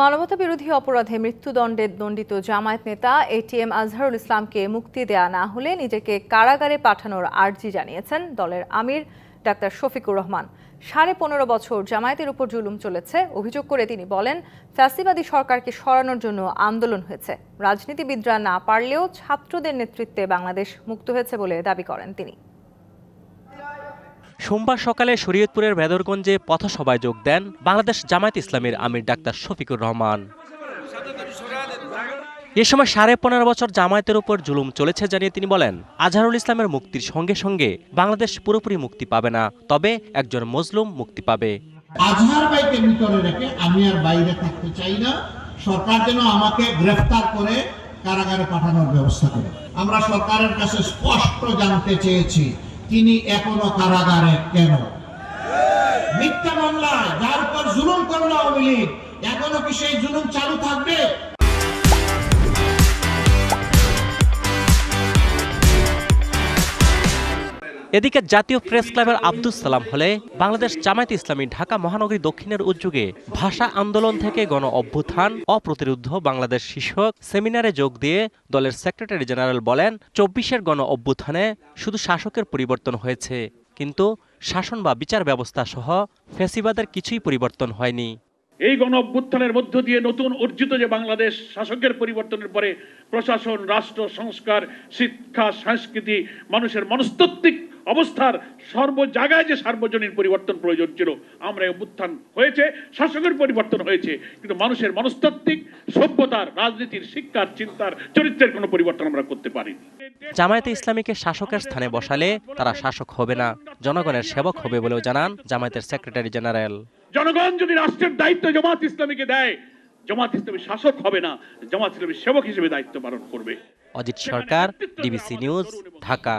মানবতা বিরোধী অপরাধে মৃত্যুদণ্ডে দণ্ডিত জামায়াত নেতা এটিএম আজহারুল ইসলামকে মুক্তি দেয়া না হলে নিজেকে কারাগারে পাঠানোর আর্জি জানিয়েছেন দলের আমির ডাক্তার শফিকুর রহমান। সাড়ে পনেরো বছর জামায়াতের উপর জুলুম চলেছে, অভিযোগ করে তিনি বলেন, ফ্যাসিবাদী সরকারকে সরানোর জন্য আন্দোলন হয়েছে। রাজনীতিবিদরা না পারলেও ছাত্রদের নেতৃত্বে বাংলাদেশ মুক্ত হয়েছে বলে দাবি করেন তিনি। সোমবার সকালে শরীয়তপুরের ভেদরগঞ্জে পথসভায় যোগ দেন বাংলাদেশ জামায়াত ইসলামের আমির ডাক্তার শফিকুর রহমান। এ সময় সাড়ে পনেরো বছর জামায়াতের উপর জুলুম চলেছে জানিয়ে তিনি বলেন, আজহারুল ইসলামের মুক্তির সঙ্গে সঙ্গে বাংলাদেশ পুরোপুরি মুক্তি পাবে না, তবে একজন মজলুম মুক্তি পাবে। আজহার ভাইকে ভিতরে রেখে আমি আর বাইরে থাকতে চাই না। সরকার যেন আমাকে গ্রেফতার করে কারাগারে পাঠানোর ব্যবস্থা করে। আমরা সরকারের কাছে স্পষ্ট জানতে চেয়েছি তিনি এখনও কারাগারে কেন? মিথ্যা মামলা যার উপর জুলুম করল আওয়ামী লীগ, এখনও কি সেই জুলুম চালু থাকবে? এদিকে জাতীয় প্রেস ক্লাবের আব্দুল সালাম হলে বাংলাদেশ জামায়াত ইসলামী ঢাকা মহানগরী দক্ষিণের উদ্যোগে ভাষা আন্দোলন থেকে গণ অভ্যুত্থান অপ্রতিরুদ্ধ বাংলাদেশ শীর্ষক সেমিনারে যোগ দিয়ে দলের সেক্রেটারি জেনারেল বলেন, চব্বিশের গণ অভ্যুত্থানে শুধু শাসকের পরিবর্তন হয়েছে, কিন্তু শাসন বা বিচার ব্যবস্থা সহ ফেসিবাদের কিছুই পরিবর্তন হয়নি। এই গণ অভ্যুত্থানের মধ্য দিয়ে নতুন অর্জিত যে বাংলাদেশ শাসকের পরিবর্তনের পরে প্রশাসন, রাষ্ট্র, সংস্কার, শিক্ষা, সংস্কৃতি, মানুষের মনস্তাত্ত্বিক অবস্থার সর্ব জায়গায় যে সার্বজনীন পরিবর্তন প্রয়োজন ছিল আমরা অভ্যুত্থান হয়েছে শাসকের পরিবর্তন হয়েছে কিন্তু মানুষের মনস্তাত্ত্বিক সভ্যতার রাজনীতির শিক্ষার চিন্তার চরিত্রের কোনো পরিবর্তন আমরা করতে পারিনি। জামায়াতে ইসলামীকে শাসকের স্থানে বসালে তারা শাসক হবে না জনগণের সেবক হবে বলেও জানান জামায়াতের সেক্রেটারি জেনারেল। জনগণ যদি রাষ্ট্রের দায়িত্ব জামাত ইসলামীকে দেয় জামাত ইসলামী শাসক হবে না জামাত ইসলামী সেবক হিসেবে দায়িত্ব পালন করবে। Ajit Sarkar DBC news Dhaka.